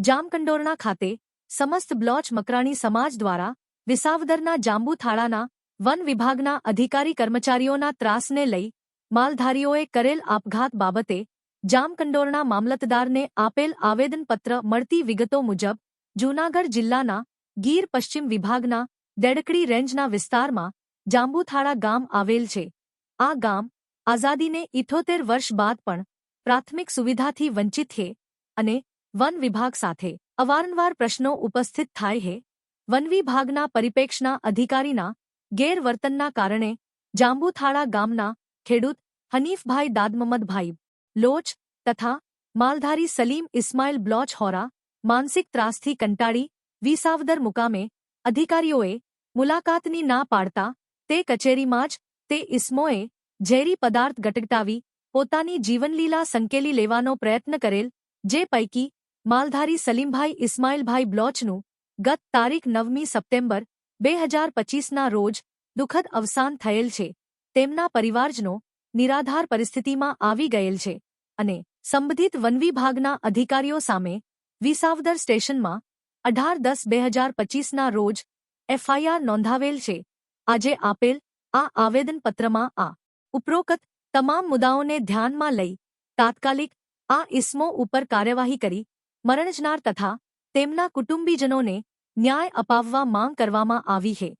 જામકંડોરણા ખાતે સમસ્ત બ્લોચ મકરાણી સમાજ દ્વારા વિસાવદરના જાંબુથાળાના વન વિભાગના અધિકારી કર્મચારીઓના ત્રાસને લઈ માલધારીઓએ કરેલ આપઘાત બાબતે જામકંડોરણા મામલતદારને આપેલ આવેદનપત્ર મળતી વિગતો મુજબ જૂનાગઢ જિલ્લાના ગીર પશ્ચિમ વિભાગના દેડકડી રેન્જના વિસ્તારમાં જાંબુથાળા ગામ આવેલ છે. આ ગામ આઝાદીને ઇઠોતેર વર્ષ બાદ પણ પ્રાથમિક સુવિધાથી વંચિત છે અને વન વિભાગ સાથે અવારનવાર પ્રશ્નો ઉપસ્થિત થાય છે વન વિભાગના પરિપ્રેક્ષના અધિકારીના ગેરવર્તનના કારણે જાંબુથાળા ગામના ખેડૂત હનીફભાઈ દાદમમદભાઈ લોચ તથા માલધારી સલીમ ઇસ્માઇલ બ્લોચ હોરા માનસિક ત્રાસથી કંટાળી વિસાવદર મુકામે અધિકારીઓએ મુલાકાતની ના પાડતા તે કચેરીમાં જ તે ઇસ્મોએ ઝેરી પદાર્થ ગટગટાવી, પોતાની જીવનલીલા સંકેલી લેવાનો પ્રયત્ન કરેલ, જે પૈકી માલધારી સલીમભાઈ ઇસ્માઇલભાઈ બ્લોચનું ગત તારીખ નવમી સપ્ટેમ્બર બે હજાર પચીસના રોજ દુઃખદ અવસાન થયેલ છે. તેમના પરિવારજનો નિરાધાર પરિસ્થિતિમાં આવી ગયેલ છે અને સંબંધિત વનવિભાગના અધિકારીઓ સામે વિસાવદર સ્ટેશનમાં અઢાર દસ બે હજાર પચીસના રોજ એફઆઈઆર નોંધાવેલ છે. આજે આપેલ આ આવેદનપત્રમાં આ ઉપરોક્ત તમામ મુદ્દાઓને ધ્યાનમાં લઈ તાત્કાલિક આ ઇસમો ઉપર કાર્યવાહી કરી, મરણજનાર તથા તેમના કુટુંબીજનોને ન્યાય અપાવવા માંગ કરવામાં આવી છે.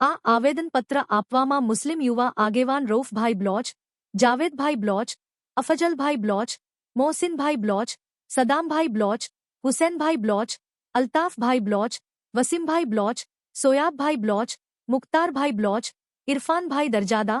આ આવેદનપત્ર આપવામાં મુસ્લિમ યુવા આગેવાન રૌફભાઈ બ્લોચ, જાવેદભાઈ બ્લોચ, અફજલભાઈ બ્લોચ, મોહસિનભાઈ બ્લોચ, સદામભાઈ બ્લોચ, હુસેનભાઈ બ્લોચ, અલ્તાફભાઈ બ્લોચ, વસીમભાઈ બ્લોચ, સોયાબભાઈ બ્લોચ, મુખ્તારભાઈ બ્લોચ, ઇરફાનભાઈ દરજાદા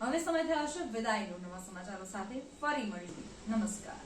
હવે સમય થયો છે. વિદાયનો નવા સમાચારો સાથે ફરી મળીએ નમસ્કાર.